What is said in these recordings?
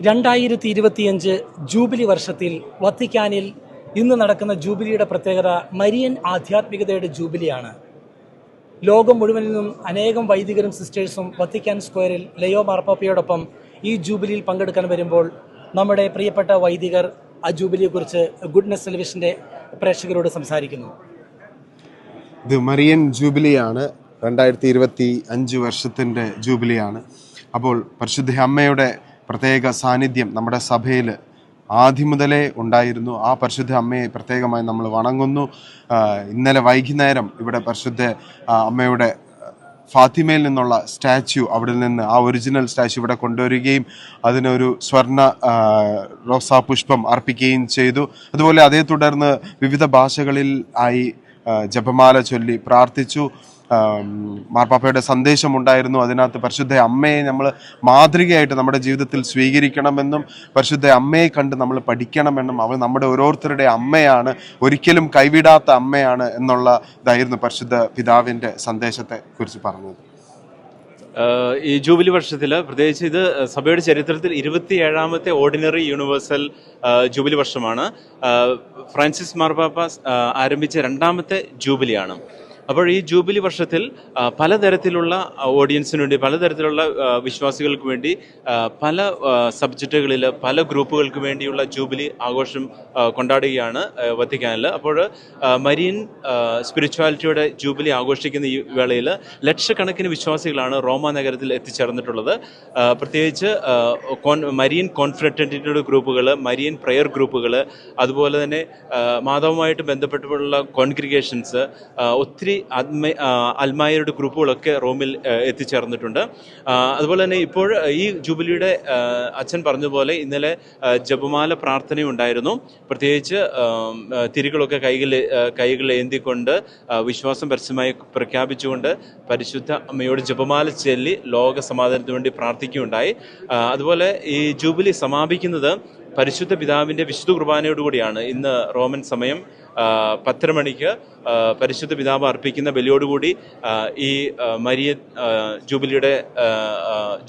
രണ്ടായിരത്തി ഇരുപത്തിയഞ്ച് ജൂബിലി വർഷത്തിൽ വത്തിക്കാനിൽ ഇന്ന് നടക്കുന്ന ജൂബിലിയുടെ പ്രത്യേകത മരിയൻ ആധ്യാത്മികതയുടെ ജൂബിലിയാണ്. ലോകം മുഴുവനിൽ നിന്നും അനേകം വൈദികരും സിസ്റ്റേഴ്സും വത്തിക്കാൻ സ്ക്വയറിൽ ലയോ മാർപ്പാപ്പയോടൊപ്പം ഈ ജൂബിലിയിൽ പങ്കെടുക്കാൻ വരുമ്പോൾ നമ്മുടെ പ്രിയപ്പെട്ട വൈദികർ ആ ജൂബിലിയെക്കുറിച്ച് ഗുഡ്നെസ് ടെലിവിഷന്റെ പ്രേക്ഷകരോട് സംസാരിക്കുന്നു. ഇത് മറിയൻ ജൂബിലിയാണ്. രണ്ടായിരത്തി ഇരുപത്തി അഞ്ച് വർഷത്തിന്റെ ജൂബിലിയാണ്. അപ്പോൾ പരിശുദ്ധ അമ്മയുടെ പ്രത്യേക സാന്നിധ്യം നമ്മുടെ സഭയിൽ ആദ്യം മുതലേ ഉണ്ടായിരുന്നു. ആ പരിശുദ്ധ അമ്മയെ പ്രത്യേകമായി നമ്മൾ വണങ്ങുന്നു. ഇന്നലെ വൈകുന്നേരം ഇവിടെ പരിശുദ്ധ അമ്മയുടെ ഫാത്തിമയിൽ നിന്നുള്ള സ്റ്റാച്യു അവിടെ നിന്ന് ആ ഒറിജിനൽ സ്റ്റാച്യു ഇവിടെ കൊണ്ടുവരികയും അതിനൊരു സ്വർണ റോസാ പുഷ്പം അർപ്പിക്കുകയും ചെയ്തു. അതുപോലെ അതേ തുടർന്ന് വിവിധ ഭാഷകളിൽ ആയി ജപമാല ചൊല്ലി പ്രാർത്ഥിച്ചു. മാർപ്പാപ്പയുടെ സന്ദേശം ഉണ്ടായിരുന്നു അതിനകത്ത് പരിശുദ്ധ അമ്മയെ നമ്മൾ മാതൃകയായിട്ട് നമ്മുടെ ജീവിതത്തിൽ സ്വീകരിക്കണമെന്നും പരിശുദ്ധ അമ്മയെ കണ്ട് നമ്മൾ പഠിക്കണമെന്നും അവൾ നമ്മുടെ ഓരോരുത്തരുടെ അമ്മയാണ് ഒരിക്കലും കൈവിടാത്ത അമ്മയാണ് എന്നുള്ള ഇതായിരുന്നു പരിശുദ്ധ പിതാവിന്റെ സന്ദേശത്തെ കുറിച്ച് പറഞ്ഞത്. ഈ ജൂബിലി വർഷത്തിൽ പ്രത്യേകിച്ച് ഇത് സഭയുടെ ചരിത്രത്തിൽ ഇരുപത്തിയേഴാമത്തെ ഓർഡിനറി യൂണിവേഴ്സൽ ജൂബിലി വർഷമാണ്. ഫ്രാൻസിസ് മാർപ്പാപ്പ ആരംഭിച്ച രണ്ടാമത്തെ ജൂബിലിയാണ്. അപ്പോൾ ഈ ജൂബിലി വർഷത്തിൽ പലതരത്തിലുള്ള ഓഡിയൻസിന് വേണ്ടി പലതരത്തിലുള്ള വിശ്വാസികൾക്ക് വേണ്ടി പല സബ്ജക്റ്റുകളിൽ പല ഗ്രൂപ്പുകൾക്ക് വേണ്ടിയുള്ള ജൂബിലി ആഘോഷം കൊണ്ടാടുകയാണ് വത്തിക്കാനിൽ. അപ്പോൾ മരീൻ സ്പിരിച്വാലിറ്റിയുടെ ജൂബിലി ആഘോഷിക്കുന്ന ഈ വേളയിൽ ലക്ഷക്കണക്കിന് വിശ്വാസികളാണ് റോമ നഗരത്തിൽ എത്തിച്ചേർന്നിട്ടുള്ളത്. പ്രത്യേകിച്ച് മരീൻ കോൺഫ്രറ്റന്റിയുടെ ഗ്രൂപ്പുകൾ മരീൻ പ്രെയർ ഗ്രൂപ്പുകൾ അതുപോലെ തന്നെ മാതാവുമായിട്ട് ബന്ധപ്പെട്ടുള്ള കോൺഗ്രിഗേഷൻസ് ഒത്തിരി ആഹ് അൽമായരുടെ ഗ്രൂപ്പുകളൊക്കെ റോമിൽ എത്തിച്ചേർന്നിട്ടുണ്ട്. അതുപോലെ തന്നെ ഇപ്പോൾ ഈ ജൂബിലിയുടെ അച്ഛൻ പറഞ്ഞതുപോലെ ഇന്നലെ ജപമാല പ്രാർത്ഥനയുണ്ടായിരുന്നു. പ്രത്യേകിച്ച് തിരികളൊക്കെ കൈകൾ കൈകളിൽ ഏന്തിക്കൊണ്ട് വിശ്വാസം പരസ്യമായി പ്രഖ്യാപിച്ചുകൊണ്ട് പരിശുദ്ധ അമ്മയോട് ജപമാല ചൊല്ലി ലോക സമാധാനത്തിന് വേണ്ടി പ്രാർത്ഥിക്കുകയുണ്ടായി. അതുപോലെ ഈ ജൂബിലി സമാപിക്കുന്നത് പരിശുദ്ധ പിതാവിന്റെ വിശുദ്ധ കുർബാനയോടുകൂടിയാണ്. ഇന്ന് റോമൻ സമയം പത്തര മണിക്ക് പരിശുദ്ധ പിതാവ് അർപ്പിക്കുന്ന ബലിയോടുകൂടി ഈ മരിയൻ ജൂബിലിയുടെ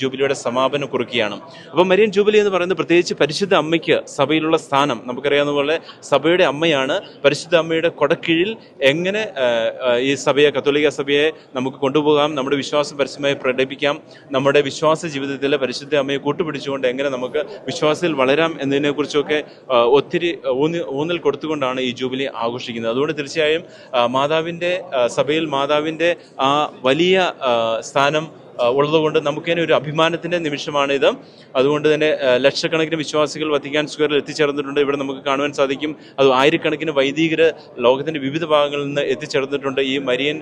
ജൂബിലിയുടെ സമാപനം കുറിക്കുകയാണ്. അപ്പോൾ മരിയൻ ജൂബിലി എന്ന് പറയുന്നത് പ്രത്യേകിച്ച് പരിശുദ്ധ അമ്മയ്ക്ക് സഭയിലുള്ള സ്ഥാനം. നമുക്കറിയാവുന്ന പോലെ സഭയുടെ അമ്മയാണ്. പരിശുദ്ധ അമ്മയുടെ കൊടക്കീഴിൽ എങ്ങനെ ഈ സഭയെ കത്തോലിക്ക സഭയെ നമുക്ക് കൊണ്ടുപോകാം നമ്മുടെ വിശ്വാസം പരസ്യമായി പ്രകടിപ്പിക്കാം നമ്മുടെ വിശ്വാസ ജീവിതത്തിൽ പരിശുദ്ധ അമ്മയെ കൂട്ടുപിടിച്ചുകൊണ്ട് എങ്ങനെ നമുക്ക് വിശ്വാസത്തിൽ വളരാം എന്നതിനെക്കുറിച്ചൊക്കെ ഒത്തിരി ഊന്നി ഊന്നൽ കൊടുത്തുകൊണ്ടാണ് ഈ ജൂബിലി ആഘോഷിക്കുന്നത്. അതുകൊണ്ട് തീർച്ചയായും മാതാവിന്റെ സഭയിൽ മാതാവിന്റെ ആ വലിയ സ്ഥാനം ഉള്ളതുകൊണ്ട് നമുക്ക് തന്നെ ഒരു അഭിമാനത്തിന്റെ നിമിഷമാണിത് അതുകൊണ്ട് തന്നെ ലക്ഷക്കണക്കിന് വിശ്വാസികൾ വത്തിക്കാൻ സ്ക്വയറിൽ എത്തിച്ചേർന്നിട്ടുണ്ട്. ഇവിടെ നമുക്ക് കാണുവാൻ സാധിക്കും. അത് ആയിരക്കണക്കിന് വൈദികർ ലോകത്തിന്റെ വിവിധ ഭാഗങ്ങളിൽ നിന്ന് എത്തിച്ചേർന്നിട്ടുണ്ട്. ഈ മരിയൻ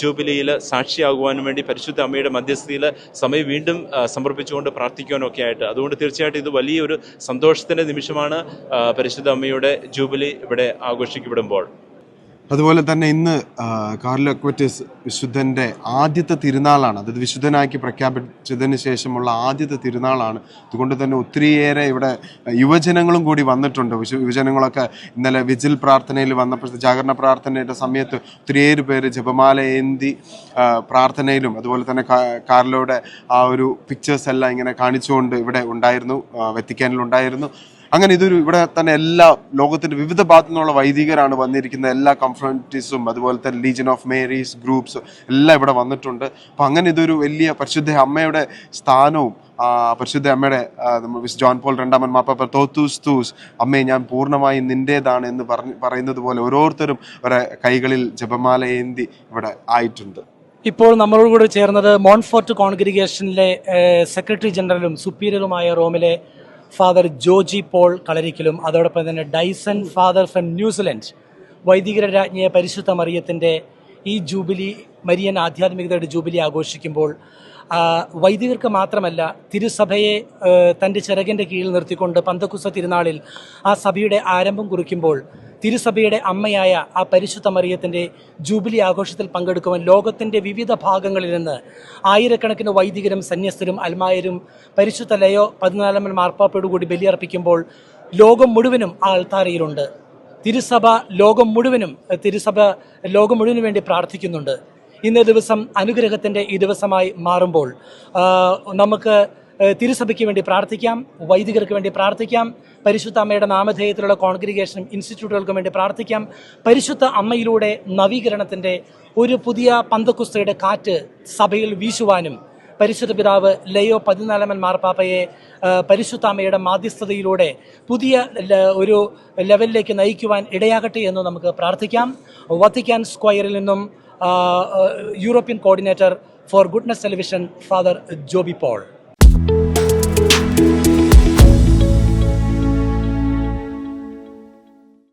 ജൂബിലിയിൽ സാക്ഷിയാകുവാനും വേണ്ടി പരിശുദ്ധ അമ്മയുടെ മധ്യസ്ഥയിൽ സമയം വീണ്ടും സമർപ്പിച്ചുകൊണ്ട് പ്രാർത്ഥിക്കുവാനൊക്കെ ആയിട്ട്. അതുകൊണ്ട് തീർച്ചയായിട്ടും ഇത് വലിയൊരു സന്തോഷത്തിന്റെ നിമിഷമാണ് പരിശുദ്ധ അമ്മയുടെ ജൂബിലി ഇവിടെ ആഘോഷിക്കപ്പെടുമ്പോൾ. അതുപോലെ തന്നെ ഇന്ന് കാർലോ അക്വറ്റസ് വിശുദ്ധന്റെ ആദ്യത്തെ തിരുനാളാണ്. അതായത് വിശുദ്ധനാക്കി പ്രഖ്യാപിച്ചതിന് ശേഷമുള്ള ആദ്യത്തെ തിരുനാളാണ്. അതുകൊണ്ട് തന്നെ ഒത്തിരിയേറെ ഇവിടെ യുവജനങ്ങളും കൂടി വന്നിട്ടുണ്ട്. യുവജനങ്ങളൊക്കെ ഇന്നലെ വിജിൽ പ്രാർത്ഥനയിൽ വന്നപ്പോൾ ജാഗരണ പ്രാർത്ഥനയുടെ സമയത്ത് ഒത്തിരിയേറെ പേര് ജപമാല ഏന്തി പ്രാർത്ഥനയിലും അതുപോലെ തന്നെ കാർലോയുടെ ആ ഒരു പിക്ചേഴ്സ് എല്ലാം ഇങ്ങനെ കാണിച്ചുകൊണ്ട് ഇവിടെ ഉണ്ടായിരുന്നു ഉണ്ടായിരുന്നു. അങ്ങനെ ഇതൊരു ഇവിടെ തന്നെ എല്ലാ ലോകത്തിന്റെ വിവിധ ഭാഗത്തു നിന്നുള്ള വൈദികരാണ് വന്നിരിക്കുന്ന എല്ലാ കൺഫറന്റീസും അതുപോലെ തന്നെ ലീജൻ ഓഫ് മേരീസ് ഗ്രൂപ്പ്സ് എല്ലാം ഇവിടെ വന്നിട്ടുണ്ട്. അപ്പം അങ്ങനെ ഇതൊരു വലിയ പരിശുദ്ധ അമ്മയുടെ സ്ഥാനവും പരിശുദ്ധ അമ്മയുടെ മിസ് ജോൺ പോൾ രണ്ടാമൻ മാപ്പാപ്പ തോത്തൂസ് തൂസ് അമ്മയെ ഞാൻ പൂർണമായി നിന്റേതാണ് എന്ന് പറഞ്ഞ് പറയുന്നത് പോലെ ഓരോരുത്തരും അവരെ കൈകളിൽ ജപമാല ഏന്തി ഇവിടെ ആയിട്ടുണ്ട്. ഇപ്പോൾ നമ്മളോട് കൂടെ ചേർന്നത് മോൺഫോർട്ട് കോൺഗ്രിഗേഷനിലെ സെക്രട്ടറി ജനറലും സുപ്പീരിയറുമായ റോമിലെ ഫാദർ ജോജി പോൾ കളരിക്കലും അതോടൊപ്പം തന്നെ Dyson father from New Zealand വൈദികര രാജ്ഞിയെ പരിശുദ്ധ മറിയത്തിന്റെ ഈ ജൂബിലി മരിയൻ ആധ്യാത്മികതയുടെ ജൂബിലി ആഘോഷിക്കുമ്പോൾ വൈദികർക്ക് മാത്രമല്ല തിരുസഭയെ തന്റെ ചിറകിന്റെ കീഴിൽ നിർത്തിക്കൊണ്ട് പന്തക്കുസ തിരുനാളിൽ ആ സഭയുടെ ആരംഭം കുറിക്കുമ്പോൾ തിരുസഭയുടെ അമ്മയായ ആ പരിശുദ്ധ മറിയത്തിന്റെ ജൂബിലി ആഘോഷത്തിൽ പങ്കെടുക്കുവാൻ ലോകത്തിന്റെ വിവിധ ഭാഗങ്ങളിൽ നിന്ന് ആയിരക്കണക്കിന് വൈദികരും സന്യസ്തരും അൽമായരും പരിശുദ്ധ ലയോ പതിനാലാമൻ മാർപ്പാപ്പയോടുകൂടി ബലിയർപ്പിക്കുമ്പോൾ ലോകം മുഴുവനും ആ അൾത്താരയിലുണ്ട്. തിരുസഭ ലോകം മുഴുവനും തിരുസഭ ലോകം മുഴുവനും വേണ്ടി പ്രാർത്ഥിക്കുന്നുണ്ട്. ഇന്നേ ദിവസം അനുഗ്രഹത്തിന്റെ ഈ ദിവസമായി മാറുമ്പോൾ നമുക്ക് തിരുസഭയ്ക്ക് വേണ്ടി പ്രാർത്ഥിക്കാം വൈദികർക്ക് വേണ്ടി പ്രാർത്ഥിക്കാം പരിശുദ്ധ അമ്മയുടെ നാമധേയത്തിലുള്ള കോൺഗ്രിഗേഷനും ഇൻസ്റ്റിറ്റ്യൂട്ടുകൾക്കും വേണ്ടി പ്രാർത്ഥിക്കാം. പരിശുദ്ധ അമ്മയിലൂടെ നവീകരണത്തിന്റെ ഒരു പുതിയ പന്തക്കുസ്തയുടെ കാറ്റ് സഭയിൽ വീശുവാനും പരിശുദ്ധ പിതാവ് ലയോ പതിനാലാമൻ മാർപ്പാപ്പയെ പരിശുദ്ധ അമ്മയുടെ മാധ്യസ്ഥതയിലൂടെ പുതിയ ഒരു ലെവലിലേക്ക് നയിക്കുവാൻ ഇടയാകട്ടെ എന്ന് നമുക്ക് പ്രാർത്ഥിക്കാം. വത്തിക്കാൻ സ്ക്വയറിൽ നിന്നും European coordinator for goodness television father Joby Paul.